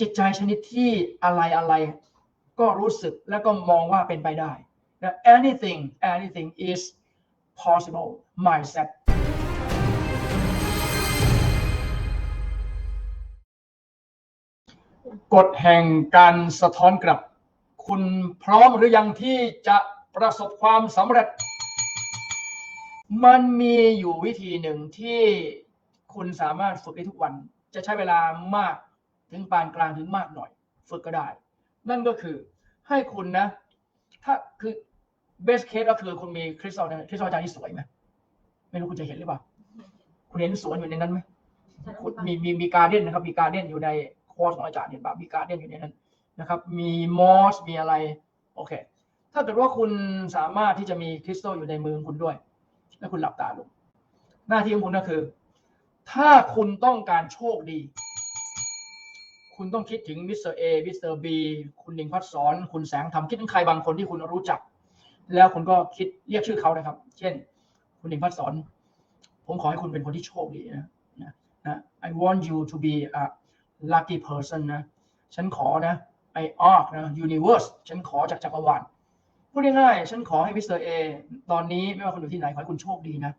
จิตใจชนิดที่อะไรอะไรก็รู้สึกแล้วก็มองว่าเป็นไปได้ anything anything is possible mindset กฎแห่งการสะท้อนกลับ คุณพร้อมหรือยังที่จะประสบความสำเร็จ มันมีอยู่วิธีหนึ่งที่คุณสามารถฝึกได้ทุกวัน จะใช้เวลามาก ถึงปานกลางถึงมากหน่อย ฝึกก็ได้ นั่นก็คือให้คุณนะ ถ้าคือ best case ก็คือคุณมีคริสตัลคริสตัลจานที่สวยไหมไม่รู้คุณจะเห็นหรือเปล่า คุณเห็นสวนอยู่ในนั้นไหมคุณมีมีมีการเดียนนะครับ มีการเดียนอยู่ในคอร์สของอาจารย์เห็นปะมีการเดียนอยู่ในนั้นนะครับ มีมอสมีอะไร โอเค ถ้าเกิดว่าคุณสามารถที่จะมีคริสตัลอยู่ในมือของคุณด้วย แล้วคุณหลับตาลง หน้าที่ของคุณก็คือ ถ้าคุณต้องการโชคดี คุณต้องคิดถึงมิสเตอร์เอมิสเตอร์บีคุณหนิงพัดสอนคุณแสงทำคิดถึงใครบางคนที่คุณรู้จัก แล้วคุณก็คิดเรียกชื่อเขานะครับ เช่น คุณหนิงพัดสอน ผมขอให้คุณเป็นคนที่โชคดีนะนะ I want you to be a lucky person นะ ฉันขอนะ I ask นะ universe ฉันขอจากจักรวาลพูดง่ายๆฉันขอให้มิสเตอร์เอตอนนี้ไม่ว่าคุณอยู่ที่ไหนขอให้คุณโชคดีนะ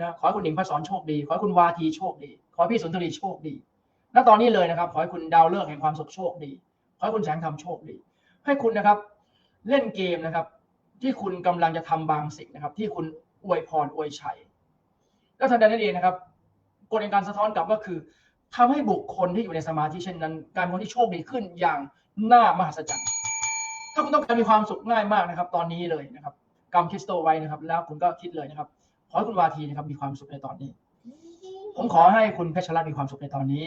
นะขอให้คุณหนิงพัดสอนโชคดี ขอให้คุณวาทีโชคดี ขอให้พี่สุนทรีโชคดี ณตอนนี้เลยนะครับขอให้คุณดาวเลิกแห่งความสุขโชคดี ขอให้คุณแสงธรรมโชคดี ให้คุณนะครับเล่นเกมนะครับ ที่คุณกำลังจะทำบางสิ่งนะครับ ที่คุณอวยพรอวยชัย แล้วทันใดนั้นเองนะครับกฎแห่งการสะท้อนกลับก็คือทำให้บุคคลที่อยู่ในสมาธิเช่นนั้น การเป็นคนที่โชคดีขึ้นอย่างน่ามหัศจรรย์ถ้าคุณต้องการมีความสุขง่ายมากนะครับ ตอนนี้เลยนะครับกำคริสโตไว้นะครับ แล้วคุณก็คิดเลยนะครับขอให้คุณวาทีนะครับมีความสุขในตอนนี้ ผมขอให้คุณเพชรรัตน์มีความสุขในตอนนี้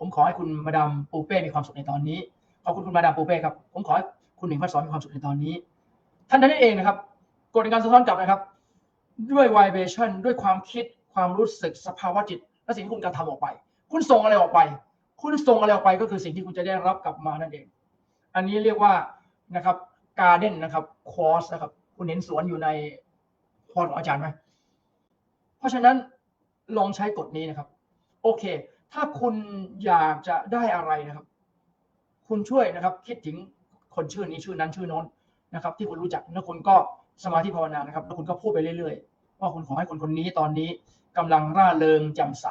ผมขอให้คุณมาดามปูเป้มีความสุขในตอนนี้ขอบคุณคุณมาดามปูเป้ครับผมขอให้คุณหนิงพัดสอนมีความสุขในตอนนี้ ท่านนั้นเองนะครับกฎแห่งการสะท้อนกลับนะครับ ด้วย vibration ด้วยความคิดความรู้สึกสภาวะจิตและสิ่งที่คุณกระทำออกไป คุณส่งอะไรออกไป คุณส่งอะไรออกไปก็คือสิ่งที่คุณจะได้รับกลับมานั่นเอง อันนี้เรียกว่านะครับการเด้นนะครับคอร์สนะครับ คุณเห็นสวนอยู่ในพอร์ตของอาจารย์ไหมเพราะฉะนั้นลองใช้กฎนี้นะครับ โอเค ถ้าคุณอยากจะได้อะไรนะครับ คุณช่วยนะครับ คิดถึงคนชื่อนี้ชื่อนั้นชื่อโน้นนะครับ ที่คุณรู้จักแล้วคุณก็สมาธิภาวนานะครับ แล้วคุณก็พูดไปเรื่อยๆ ว่าคุณขอให้คนคนนี้ตอนนี้กำลังร่าเริงแจ่มใส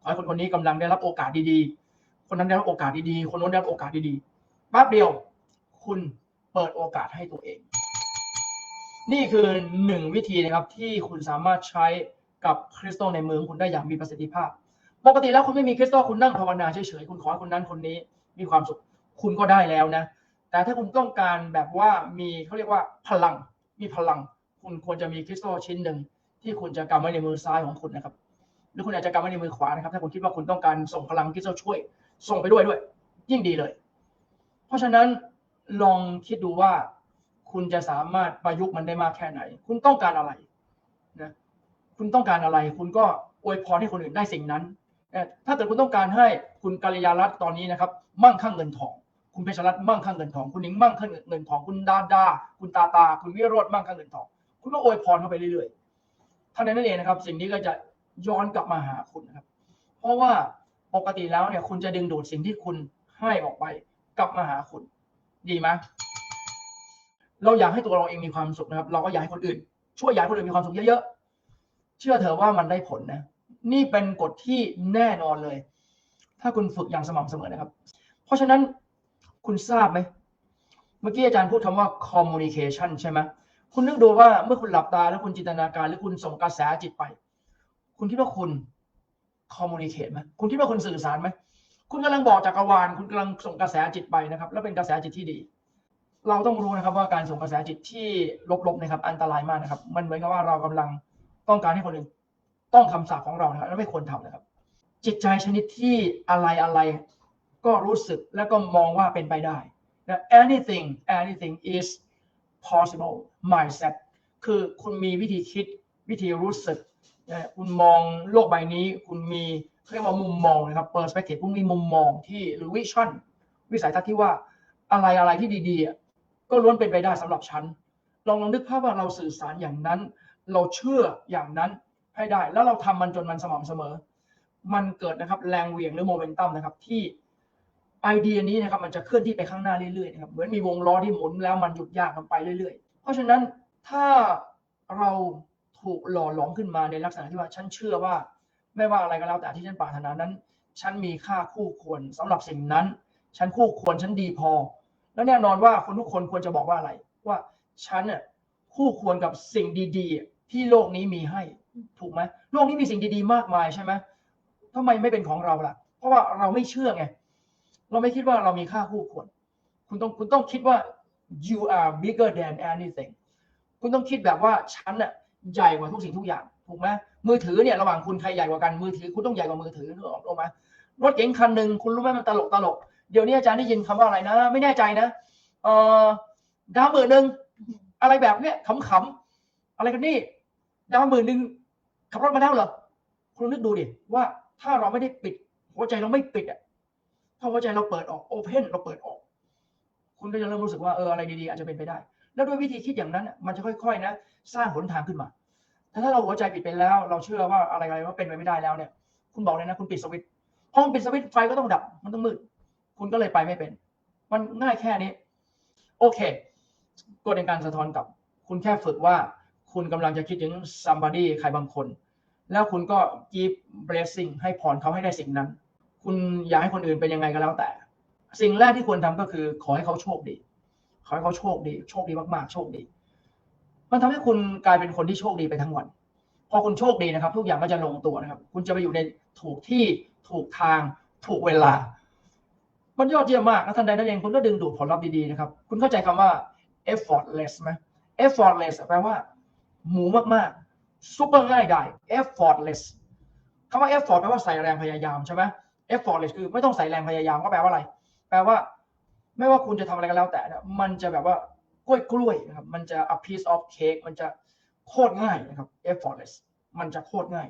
ขอให้คนคนนี้กำลังได้รับโอกาสดีๆ คนนั้นได้รับโอกาสดีๆ คนโน้นได้รับโอกาสดีๆแป๊บเดียว คุณเปิดโอกาสให้ตัวเอง นี่คือหนึ่งวิธีนะครับที่คุณสามารถใช้กับคริสตัลในมือของคุณได้อย่างมีประสิทธิภาพ ปกติแล้วคุณไม่มีคริสตัลคุณนั่งภาวนาเฉยๆคุณขอคนนั้นคนนี้มีความสุขคุณก็ได้แล้วนะ แต่ถ้าคุณต้องการแบบว่ามีเขาเรียกว่าพลังมีพลัง คุณควรจะมีคริสตัลชิ้นหนึ่งที่คุณจะกำไว้ในมือซ้ายของคุณนะครับ หรือคุณอาจจะกำไว้ในมือขวานะครับ ถ้าคุณคิดว่าคุณต้องการส่งพลังคริสตัลช่วย ส่งไปด้วยด้วย ยิ่งดีเลย เพราะฉะนั้นลองคิดดูว่าคุณจะสามารถประยุกต์มันได้มากแค่ไหน คุณต้องการอะไรนะคุณต้องการอะไร คุณก็อวยพรให้คนอื่นได้สิ่งนั้น ถ้าเกิดคุณต้องการให้คุณกัลยารัตน์ตอนนี้นะครับ มั่งคั่งเงินทอง คุณเพชรรัตน์มั่งคั่งเงินทอง คุณหนิงมั่งคั่งเงินทอง คุณดาดา คุณตาตา คุณวิโรจน์มั่งคั่งเงินทอง คุณก็อวยพรเข้าไปเรื่อยๆท่านั้นนั่นเองนะครับ สิ่งนี้ก็จะย้อนกลับมาหาคุณนะครับ เพราะว่าปกติแล้วเนี่ยคุณจะดึงดูดสิ่งที่คุณให้ออกไปกลับมาหาคุณ ดีไหมเราอยากให้ตัวเราเองมีความสุขนะครับ เราก็อยากให้คนอื่น ช่วยอยากให้คนอื่นมีความสุขเยอะๆ เชื่อเถอะว่ามันได้ผลนะ นี่เป็นกฎที่แน่นอนเลย ถ้าคุณฝึกอย่างสม่ำเสมอนะครับ เพราะฉะนั้นคุณทราบไหม เมื่อกี้อาจารย์พูดคำว่า communication ใช่ไหมคุณนึกดูว่าเมื่อคุณหลับตาแล้วคุณจินตนาการหรือคุณส่งกระแสจิตไป คุณคิดว่าคุณ communicate ไหมคุณคิดว่าคุณสื่อสารไหมคุณกำลังบอกจักรวาล คุณกำลังส่งกระแสจิตไปนะครับ แล้วเป็นกระแสจิตที่ดี เราต้องรู้นะครับว่าการส่งกระแสจิตที่ลบๆนะครับ อันตรายมากนะครับ มันเหมือนกับว่าเรากำลังต้องการให้คนอื่น ต้องคำสาปของเรานะครับและไม่ควรทำนะครับ จิตใจชนิดที่อะไรอะไรก็รู้สึกแล้วก็มองว่าเป็นไปได้นะ anything anything is possible mindset คือคุณมีวิธีคิดวิธีรู้สึกนะคุณมองโลกใบนี้ คุณมีเรียกว่ามุมมองนะครับ perspective คุณมีมุมมองที่หรือ vision วิสัยทัศน์ที่ว่าอะไรอะไรที่ดีๆ ก็ล้วนเป็นไปได้สำหรับฉัน ลองลองนึกภาพว่าเราสื่อสารอย่างนั้น เราเชื่ออย่างนั้น ให้ได้ แล้วเราทำมันจนมันสม่ำเสมอ มันเกิดนะครับแรงเหวี่ยงหรือโมเมนตัมนะครับ ที่ไอเดียนี้นะครับมันจะเคลื่อนที่ไปข้างหน้าเรื่อยๆนะครับเหมือนมีวงล้อที่หมุนแล้วมันหยุดยากมันไปเรื่อยๆ เพราะฉะนั้นถ้าเราถูกหล่อหลอมขึ้นมาในลักษณะที่ว่าฉันเชื่อว่า ไม่ว่าอะไรก็แล้วแต่ที่ฉันปรารถนานั้น ฉันมีค่าคู่ควรสำหรับสิ่งนั้น ฉันคู่ควรฉันดีพอ แล้วแน่นอนว่าคนทุกคนควรจะบอกว่าอะไร ว่าฉันน่ะคู่ควรกับสิ่งดีๆ ที่โลกนี้มีให้ถูกไหมโลกนี้มีสิ่งดีๆมากมายใช่ไหมทำไมไม่เป็นของเราล่ะ เพราะว่าเราไม่เชื่อไง เราไม่คิดว่าเรามีค่าคู่ควรคุณต้องคุณต้องคิดว่า you are bigger than anything คุณต้องคิดแบบว่าฉันน่ะใหญ่กว่าทุกสิ่งทุกอย่างถูกไหมมือถือเนี่ยระหว่างคุณใครใหญ่กว่ากันมือถือคุณต้องใหญ่กว่ามือถือนึกออกไหมรถเก๋งคันหนึ่งคุณรู้ไหมมันตลกตลกเดี๋ยวนี้อาจารย์ได้ยินคำว่าอะไรนะ ไม่แน่ใจนะเออดาวหมื่นหนึ่งอะไรแบบเนี้ยขำๆอะไรกันนี่ ดาวหมื่นหนึ่งขับรถมาได้เหรอคุณนึกดูดิว่าถ้าเราไม่ได้ปิด หัวใจเราไม่ปิดอะถ้าหัวใจเราเปิดออกโอเพนเราเปิดออก คุณก็จะเริ่มรู้สึกว่าเอออะไรดีๆอาจจะเป็นไปได้ แล้วด้วยวิธีคิดอย่างนั้นมันจะค่อยๆนะ สร้างหนทางขึ้นมาแต่ถ้าเราหัวใจปิดไปแล้ว เราเชื่อว่าอะไรๆว่าเป็นไปไม่ได้แล้วเนี่ย คุณบอกเลยนะ คุณปิดสวิตช์พอมันปิดสวิตช์ไฟก็ต้องดับ มันต้องมืด คุณก็เลยไปไม่เป็น มันง่ายแค่นี้ โอเคกฎในการสะท้อนกับ คุณแค่ฝึกว่า คุณกำลังจะคิดถึง somebody ใครบางคน แล้วคุณก็ give blessing ให้พรเขาให้ได้สิ่งนั้น คุณอยากให้คนอื่นเป็นยังไงก็แล้วแต่ สิ่งแรกที่ควรทำก็คือขอให้เขาโชคดี ขอให้เขาโชคดี โชคดีมากๆ โชคดี มันทำให้คุณกลายเป็นคนที่โชคดีไปทั้งวัน พอคุณโชคดีนะครับ ทุกอย่างก็จะลงตัวนะครับ คุณจะไปอยู่ในถูกที่ถูกทางถูกเวลา มันยอดเยี่ยมมากนะท่านใดนั่นเองคุณก็ดึงดูดผลลัพธ์ดีๆนะครับ คุณเข้าใจคำว่า effortless ไหม effortless แปลว่า หมูมากๆ super ง่ายได้ effortless คำว่า effort แปลว่าใส่แรงพยายามใช่ไหม effortless คือไม่ต้องใส่แรงพยายามก็แปลว่าอะไร แปลว่า ไม่ว่าคุณจะทำอะไรก็แล้วแต่นะมันจะแบบว่ากล้วยกล้วยๆนะครับมันจะ a piece of cake มันจะโคตรง่ายนะครับ effortless มันจะโคตรง่าย